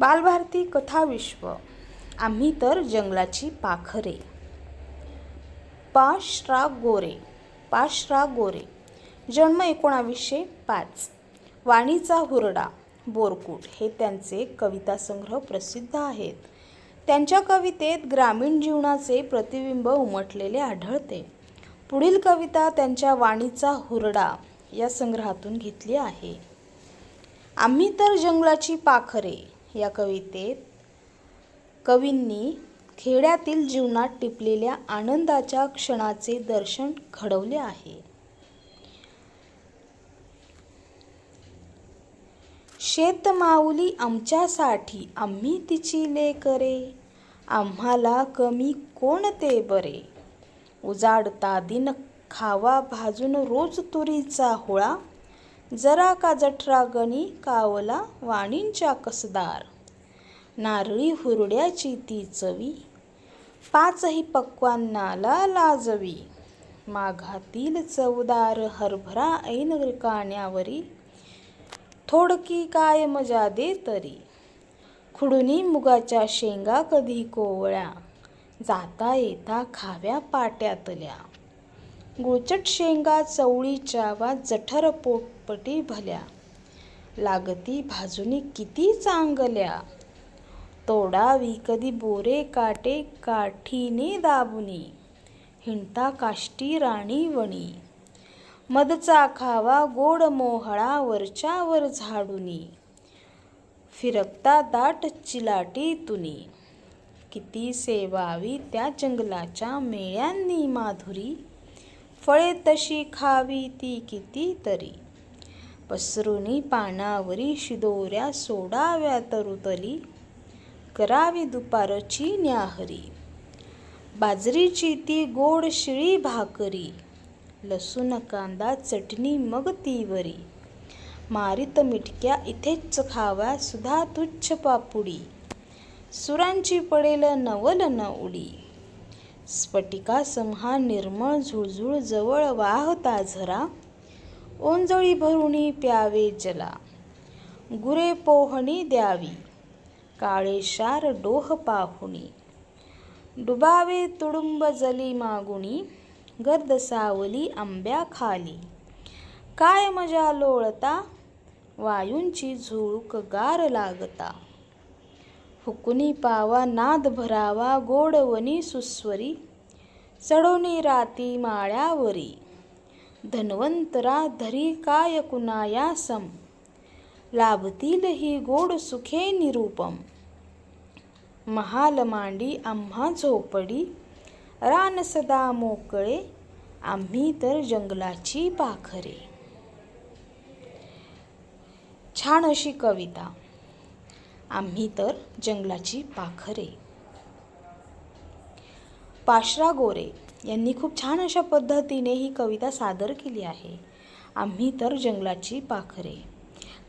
बालभारती कथा विश्व. आम्ही तर जंगलाची पाखरे. पाशरा गोरे पाशरा गोरे. जन्म एकोणावीसशे पाच. वाणीचा हुरडा बोरकूट हे त्यांचे कविता संग्रह प्रसिद्ध आहेत. त्यांच्या कवितेत ग्रामीण जीवनाचे प्रतिबिंब उमटलेले आढळते. पुढील कविता त्यांच्या वाणीचा हुरडा या संग्रहातून घेतली आहे. आम्ही तर जंगलाची पाखरे या कवितेत कवींनी खेड्यातील जीवनात टिपलेल्या आनंदाच्या क्षणाचे दर्शन घडवले आहे. शेतमाऊली आमच्यासाठी आम्ही तिची लेकरे आम्हाला कमी कोण ते बरे? उजाडता दिन खावा भाजून रोज तुरीचा होळा जरा का जठरा गणी कावला वाणींच्या कसदार? नारळी हुरड्याची ती चवी. पाचही पक्वांनाला लाजवी. माघातील चवदार हरभरा ऐन काण्यावरी थोडकी काय मजा दे तरी. खुडुनी मुगाच्या शेंगा कधी कोवळ्या. जाता येता खाव्या पाट्यातल्या. गुळचट शेंगा चवळीच्या वा जठर पोटपटी भल्या. लागती भाजुनी किती चांगल्या. तोडावी कधी बोरे काटे काठीने दाबुनी. हिंडता काष्टी राणी वणी. मदचा खावा गोड मोहळा वरच्यावर झाडुनी. फिरकता दाट चिलाटी तुनी. किती सेवावी त्या जंगलाच्या मेळ्यांनी माधुरी. फळे तशी खावी ती किती तरी. पसरुनी पानावरी शिदोऱ्या सोडाव्या तरुतली. करावी दुपारची न्याहरी. बाजरीची ती गोड शिळी भाकरी. लसूण कांदा चटणी मग तीवरी मारीत मिटक्या इथेच खाव्या सुधा तुच्छ पापुडी. सुरांची पडेल नवल न उडी स्फटिका समहा निर्मळ झुळझुळ जवळ वाहता झरा. ओंजळी भरुणी प्यावे जला. गुरे पोहणी द्यावी. काळेशार डोह पाहुणी डुबावे तुडुंब जली मागुणी गर्द सावली आंब्या खाली. काय मजा लोळता वायूंची झुळूक गार लागता. हुकुनी पावा नाद भरावा गोडवनी सुस्वरी. चढवणी राती माळ्यावरी. धन्वंतरा धरी काय कुणाया सम लाभतील ही गोड सुखे निरूपम. महाल मांडी आम्हा झोपडी रान सदा मोकळे आम्ही तर जंगलाची पाखरे. छान अशी कविता आम्ही तर जंगलाची पाखरे. पाशरा गोरे यांनी खूप छान अशा पद्धतीने ही कविता सादर केली आहे. आम्ही तर जंगलाची पाखरे.